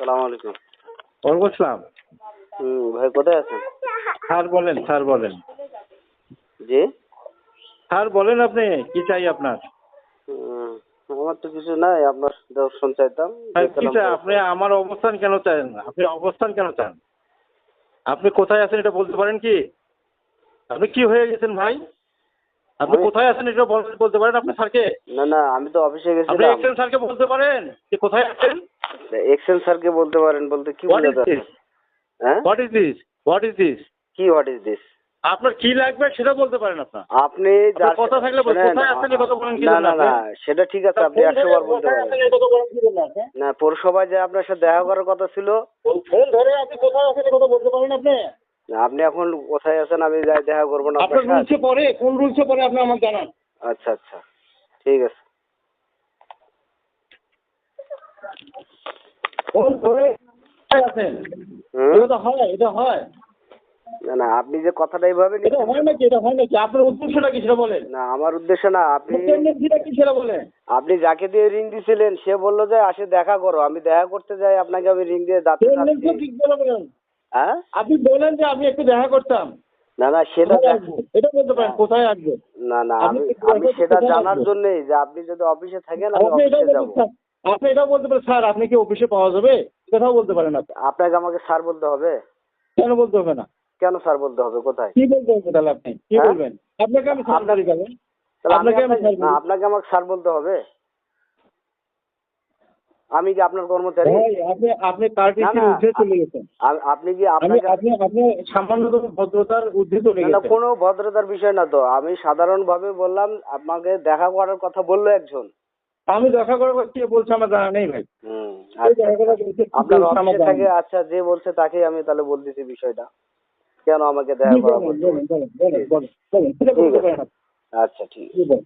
সালাম আলাইকুম। ওয়ালাইকুম আসসালাম। হুম ভাই কোথায় আছেন? স্যার বলেন স্যার বলেন। জি? স্যার বলেন আপনি কি চাই আপনার? আমার তো কিছু নাই আপনার দর্শন চাইতাম। কি চাই? আপনি আমার অবস্থান কেন চান? আপনি অবস্থান কেন চান? আপনি কোথায় আছেন এটা বলতে পারেন কি? আপনি কি হয়ে গেছেন ভাই? আপনি কোথায় আছেন এটা বলতে পারেন আপনি স্যারকে? না না আমি তো অফিসে গেছি আপনি স্যারকে বলতে পারেন যে কোথায় আছেন? এক্সেল স্যারকে বলতে পারেন বলতে কি হোয়াট ইজ দিস হ্যাঁ? What is this what is this কি হোয়াট ইজ দিস আপনার কি লাগবে সেটা বলতে পারেন আপনার। আপনি যার কথা থাকলে কোথায় আছেন কথা বলেন কি না না না সেটা ঠিক আছে আপনি একশো বার বলতে পারেন? না পৌরসভায় যে আপনার সাথে দেখা করার কথা ছিল। ফোন ধরে আপনি কোথায় আছেন কথা বলতে পারেন আপনি? আপনি এখন কোথায় আছেন আমি যাই দেখা করব না আপনার আপনার রুলসে পরে কোন রুলসে পরে আপনি আমাকে জানান। আচ্ছা আচ্ছা ঠিক আছে ফোন ধরে কোথায় আছেন। এটা তো হয় এটা হয়। না না আপনি যে কথাটা এইভাবে এটা হয় নাকি এটা হয় নাকি? আপনার উদ্দেশ্যটা কি সেটা বলেন। না আমার উদ্দেশ্য না আপনি কি সেটা বলেন। আপনি যাকে দিয়ে রিং দিছিলেন সে বলল যে আসে দেখা করো। আমি দেখা করতে যাই আপনাকে আমি রিং দিয়ে দাঁতে হ্যাঁ? আপনি বলেন যে আমি একটু দেখা করতাম। না না সেটা এটা বলতে পারেন কোথায় আসবে? না না আমি সেটা জানার। জন্যই যে আপনি যদি অফিসে থাকেন আমি অফিসে যাব। আপনি এটাও বলতে পারেন স্যার আপনি কি অফিসে পাওয়া যাবে? কথাও বলতে পারেন আপনি। আপনাকে আমাকে স্যার বলতে হবে? কেন বলতে হবে না? কেন স্যার বলতে হবে? কোথায়? কি বলতে হবে তাহলে আপনি? কি হ্যাঁ? বলবেন? আপনাকে আমি স্যার আমি আপনাকে আমাকে স্যার বলতে হবে? আমি কি আপনার কর্মচারী? আপনি আপনি না, চলে গেছেন। আপনি কি আপনি আপনি সামান্যতম ভদ্রতার চলে গেছেন। কোনো ভদ্রতার বিষয় না তো। আমি সাধারণ ভাবে বললাম আপনাকে দেখা করার কথা বলল একজন। আমি দেখা করে কে বলছে আমার জানা নেই ভাই। হুম আচ্ছা আপনার অফিসে জানা আচ্ছা যে বলছে তাকে আমি তাহলে বলতেছি বিষয়টা। কেন আমাকে দেখা করা আচ্ছা ঠিক আছে?